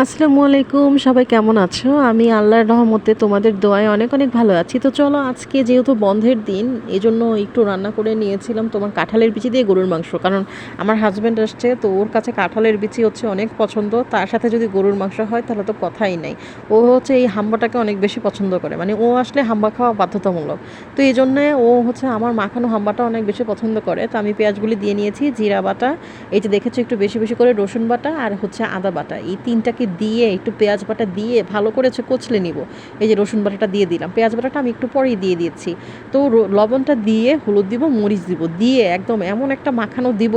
আসসালামু আলাইকুম, সবাই কেমন আছো? আমি আল্লাহর রহমতে তোমাদের দোয়ায় অনেক অনেক ভালো আছি। তো চলো আজকে যেহেতু বন্ধের দিন, এজন্য একটু রান্না করে নিয়েছিলাম তোমার কাঁঠালের বিচি দিয়ে গরুর মাংস। কারণ আমার হাজব্যান্ড আসছে, তো ওর কাছে কাঁঠালের বিচি হচ্ছে অনেক পছন্দ। তার সাথে যদি গরুর মাংস হয়, তাহলে তো কথাই নাই। ও হচ্ছে এই হাম্বাটাকে অনেক বেশি পছন্দ করে। মানে ও আসলে হাম্বা খাওয়া বাধ্যতামূলক। তো এই জন্যে ও হচ্ছে আমার মাখানো হাম্বাটা অনেক বেশি পছন্দ করে। তো আমি পেঁয়াজগুলি দিয়ে নিয়েছি, জিরা বাটা, এই যে দেখেছ একটু বেশি বেশি করে রসুন বাটা আর হচ্ছে আদা বাটা। এই তিনটাকে দিয়ে, একটু পেঁয়াজ বাটা দিয়ে ভালো করে কচলে নিব। এই যে রসুন বাটাটা দিয়ে দিলাম। পেঁয়াজ বাটাটা আমি একটু পরেই দিয়ে দিয়েছি তো লবণটা দিয়ে হলুদ দিব, মরিচ দিব। দিয়ে একদম এমন একটা মাখানো দিব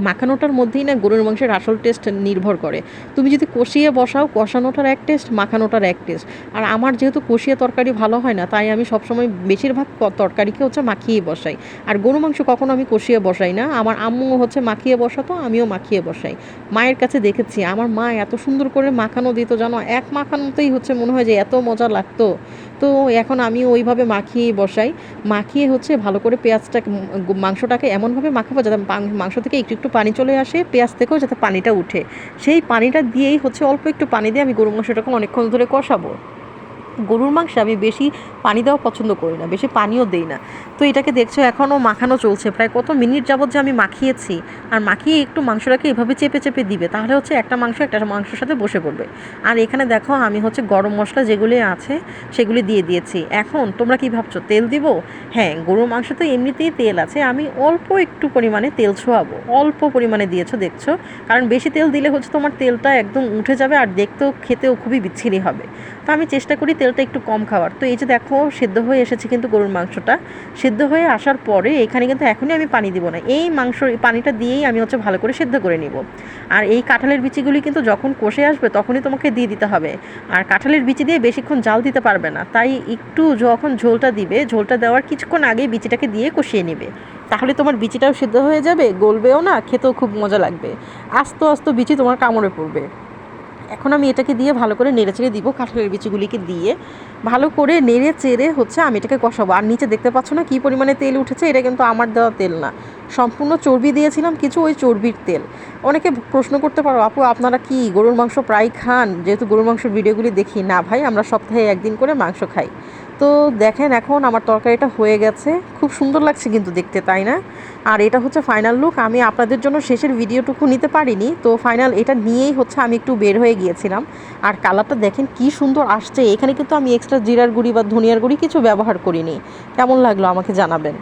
মাখানোটার মধ্যেই না গরুর মাংসের আসল টেস্ট নির্ভর করে। তুমি যদি কষিয়ে বসাও, কষানোটার এক টেস্ট মাখানোটার এক টেস্ট আর আমার যেহেতু কষিয়ে তরকারি ভালো হয় না, তাই আমি সবসময় বেশিরভাগ তরকারিকে হচ্ছে মাখিয়ে বসাই। আর গরু মাংস কখনো আমি কষিয়ে বসাই না। আমার আম্মু হচ্ছে মাখিয়ে বসাতো, আমিও মাখিয়ে বসাই। মায়ের কাছে দেখেছি, আমার মা এত সুন্দর করে মাখানো দিত জানো, এক মাখানোতেই হচ্ছে মনে হয় যে এত মজা লাগতো। তো এখন আমি ওইভাবে মাখিয়ে বসাই। মাখিয়ে হচ্ছে ভালো করে গ- মাংসটাকে এমনভাবে মাখাবো যাতে মাংস থেকে একটু একটু পানি চলে আসে, পেঁয়াজ থেকেও যাতে পানিটা উঠে। সেই পানিটা দিয়েই হচ্ছে অল্প একটু পানি দিয়ে আমি গরু মাংসটাকে অনেকক্ষণ ধরে কষাবো। গরুর মাংসে আমি বেশি পানি দেওয়া পছন্দ করি না, বেশি পানিও দেই না। তো এটাকে দেখছ এখনও মাখানো চলছে, প্রায় কত মিনিট যাবত যে আমি মাখিয়েছি, আর মাখিয়ে একটু মাংসটাকে এভাবে চেপে চেপে দিবে, তাহলে হচ্ছে একটা মাংস একটা মাংসের সাথে বসে পড়বে। আর এখানে দেখো আমি হচ্ছে গরম মশলা যেগুলি আছে, সেগুলি দিয়ে দিয়েছি। এখন তোমরা কি ভাবছ, তেল দিব? হ্যাঁ গরুর মাংস তো এমনিতেই তেল আছে, আমি অল্প একটু পরিমাণে তেল ছোয়াবো, অল্প পরিমাণে দিয়েছ দেখছ, কারণ বেশি তেল দিলে হচ্ছে তোমার তেলটা একদম উঠে যাবে আর দেখতেও খেতেও খুবই বিচ্ছিরি হবে। তো আমি চেষ্টা করি তেলটা একটু কম খাওয়ার। তো এই যে দেখো, সেদ্ধ হয়ে এসেছে কিন্তু গরুর মাংসটা। সেদ্ধ হয়ে আসার পরে এখানে কিন্তু এখনই আমি পানি দিব না। এই মাংস পানিটা দিয়েই আমি হচ্ছে ভালো করে সেদ্ধ করে নিব। আর এই কাঁঠালের বিচিগুলি কিন্তু যখন কষে আসবে তখনই তোমাকে দিয়ে দিতে হবে। আর কাঁঠালের বিচি দিয়ে বেশিক্ষণ জাল দিতে পারবে না। তাই একটু যখন ঝোলটা দিবে, ঝোলটা দেওয়ার কিছুক্ষণ আগে বিচিটাকে দিয়ে কষিয়ে নেবে। তাহলে তোমার বিচিটাও সিদ্ধ হয়ে যাবে, গলবেও না, খেতেও খুব মজা লাগবে। আস্তে আস্তে বিচি তোমার কামড়ে পড়বে। এখন আমি এটাকে দিয়ে ভালো করে নেড়ে চেড়ে দিব কাঁঠালের বিচিগুলিকে দিয়ে। ভালো করে নেড়ে চেড়ে হচ্ছে আমি এটাকে কষাবো। আর নিচে দেখতে পাচ্ছ না কী পরিমাণে তেল উঠেছে? এটা কিন্তু আমার দেওয়া তেল না। সম্পূর্ণ চর্বি দিয়েছিলাম কিছু ওই চর্বির তেল। অনেকে প্রশ্ন করতে পারো, আপু, আপনারা কি গরুর মাংস প্রায় খান? যেহেতু গরুর মাংসের ভিডিওগুলি দেখি। না ভাই, আমরা সপ্তাহে একদিন করে মাংস খাই। তো দেখেন এখন আমার তরকারিটা হয়ে গেছে। খুব সুন্দর লাগছে কিন্তু দেখতে, তাই না? আর এটা হচ্ছে ফাইনাল লুক আমি আপনাদের জন্য শেষের ভিডিওটুকু নিতে পারিনি। তো ফাইনাল এটা নিয়েই হচ্ছে আমি একটু বের হয়ে গিয়েছিলাম। আর কালারটা দেখেন কি সুন্দর আসছে। এখানে কিন্তু আমি এক্সট্রা জিরার গুঁড়ি বা ধনিয়ার গুঁড়ি কিছু ব্যবহার করিনি। কেমন লাগল আমাকে জানাবেন।